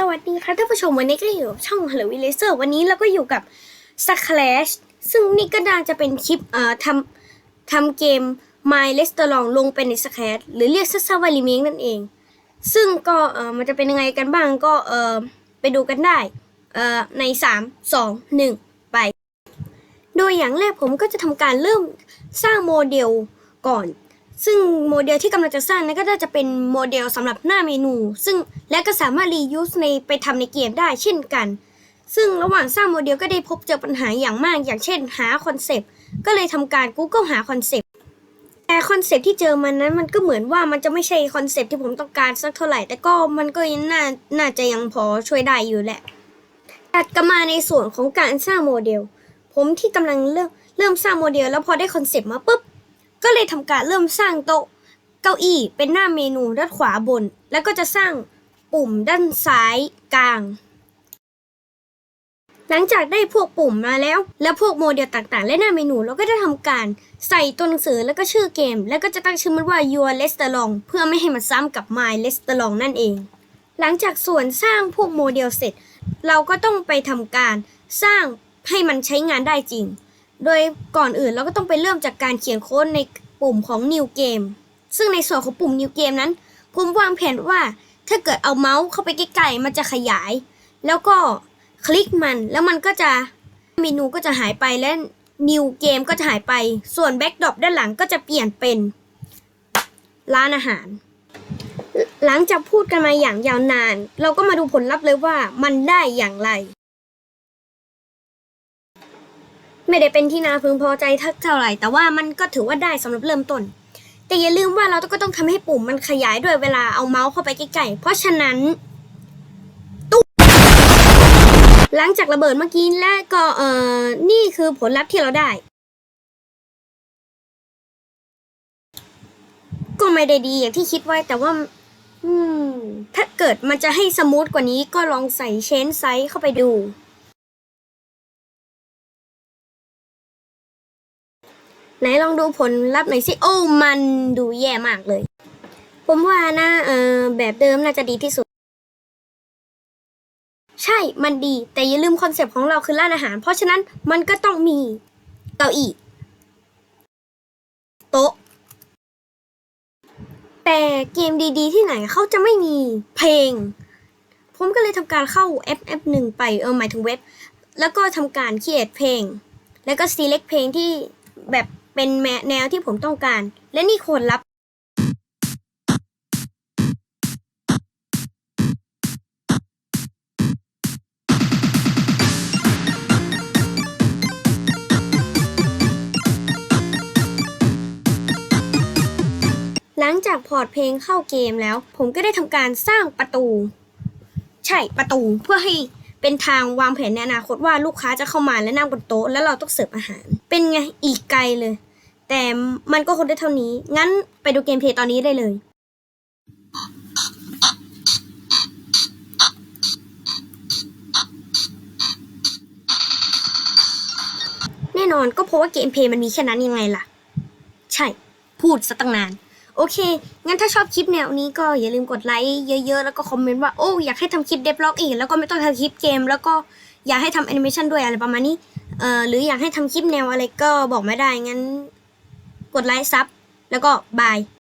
สวัสดีค่ะท่านผู้ชมวันนี้ก็อยู่ช่อง Hello w i l a s e r วันนี้เราก็อยู่กับ s c l a s h ซึ่งนี่ก็น่าจะเป็นคลิปเอ่อทำทำเกม My Restaurant ลงไปใน s c l a s h หรือเรียกสั้นๆว่า Remake นั่นเอง ซึ่งก็เอ่อมันจะเป็นยังไงกันบ้างก็เอ่อไปดูกันได้เอ่อใน 3 2 1 ไป โดยอย่างแรกผมก็จะทำการเริ่มสร้างโมเดลก่อน ซึ่งโมเดลที่กำลังจะสร้างนั้นก็น่าจะเป็นโมเดลสำหรับหน้าเมนู ซึ่งและก็สามารถ reuse ในไปทำในเกมได้เช่นกัน ซึ่งระหว่างสร้างโมเดลก็ได้พบเจอปัญหาอย่างมาก อย่างเช่นหาคอนเซปต์ก็เลยทำการ Google หาคอนเซปต์แต่คอนเซปต์ที่เจอมันนั้นมันก็เหมือนว่ามันจะไม่ใช่คอนเซปต์ที่ผมต้องการสักเท่าไหร่ แต่ก็มันก็ยังน่าน่าจะยังพอช่วยได้อยู่แหละตัดกลับมาในส่วนของการสร้างโมเดล ผมที่กำลังเริ่มเริ่มสร้างโมเดล แล้วพอได้คอนเซปต์มาปุ๊บ ก็เลยทำการเริ่มสร้างโต๊ะเก้าอี้เป็นหน้าเมนูด้านขวาบน แล้วก็จะสร้างปุ่มด้านซ้ายกลาง หลังจากได้พวกปุ่มมาแล้ว แล้วพวกโมเดลต่างๆ และหน้าเมนูเราก็จะทำการใส่ตัวหนังสือแล้วก็ชื่อเกม แล้วก็จะตั้งชื่อมันว่า Your Restaurant เพื่อไม่ให้มันซ้ำกับ My Restaurant นั่นเอง หลังจากส่วนสร้างพวกโมเดลเสร็จ เราก็ต้องไปทำการสร้างให้มันใช้งานได้จริง โดยก่อนอื่นเราก็ต้องไปเริ่มจากการเขียนโค้ดในปุ่มของ New Game ซึ่งในส่วนของปุ่ม New Game นั้น ผมวางแผนว่าถ้าเกิดเอาเมาส์เข้าไปใกล้ๆมันจะขยาย แล้วก็คลิกมันแล้วมันก็จะเมนูก็จะหายไปและ New Game ก็จะหายไป ส่วน Backdrop ด้านหลังก็จะเปลี่ยนเป็นร้านอาหาร หลังจากพูดกันมาอย่างยาวนาน เราก็มาดูผลลัพธ์เลยว่ามันได้อย่างไร ไม่ได้เป็นที่น่าพึงพอใจทักเท่าไหร่ แต่ว่ามันก็ถือว่าได้สำหรับเริ่มต้น แต่อย่าลืมว่าเราก็ต้องทำให้ปุ่มมันขยายด้วยเวลาเอาเมาส์เข้าไปใกล้ๆเพราะฉะนั้นตุ๊หลังจากระเบิดเมื่อกี้และก็เอ่อนี่คือผลลัพธ์ที่เราได้ ก็ไม่ได้ดีอย่างที่คิดไว้แต่ว่าถ้าเกิดมันจะให้สมูทกว่านี้ก็ลองใส่เชนไซส์เข้าไปดู ไหนลองดูผลลัพธ์หน่อยสิ โอ้ มันดูแย่มากเลย ผมว่านะเออแบบเดิมน่าจะดีที่สุด ใช่ มันดี แต่อย่าลืมคอนเซปต์ของเราคือร้านอาหาร เพราะฉะนั้นมันก็ต้องมีเก้าอี้โต๊ะ แต่เกมดีๆ ที่ไหนเขาจะไม่มีเพลง ผมก็เลยทำการเข้าแอปแอปหนึ่งไป เออหมายถึงเว็บ แล้วก็ทำการ create เพลง แล้วก็ select เพลงที่แบบ เป็นแนวที่ผมต้องการ และนี่คนรับหลังจากพอร์ตเพลงเข้าเกมแล้ว ผมก็ได้ทำการสร้างประตู ใช่ประตูเพื่อให้เป็นทางวางแผนในอนาคตว่าลูกค้าจะเข้ามาและนั่งบนโต๊ะ แล้วเราต้องเสิร์ฟอาหาร เป็นไงอีกไกลเลย แต่มันก็คงได้เท่านี้ งั้นไปดูเกมเพลย์ตอนนี้ได้เลย แน่นอนก็เพราะว่าเกมเพลย์มันมีแค่นั้นยังไงล่ะ ใช่ พูดซะตั้งนาน โอเค งั้นถ้าชอบคลิปแนวนี้ก็อย่าลืมกดไลค์เยอะๆ แล้วก็คอมเมนต์ว่า โอ้ อยากให้ทำคลิปเดฟล็อกอีก แล้วก็ไม่ต้องทำคลิปเกม แล้วก็อยากให้ทำแอนิเมชันด้วยอะไรประมาณนี้ เอ่อ หรืออยากให้ทำคลิปแนวอะไรก็บอกไมาได้ งั้น ดไลค์ซับแล้วก็บาย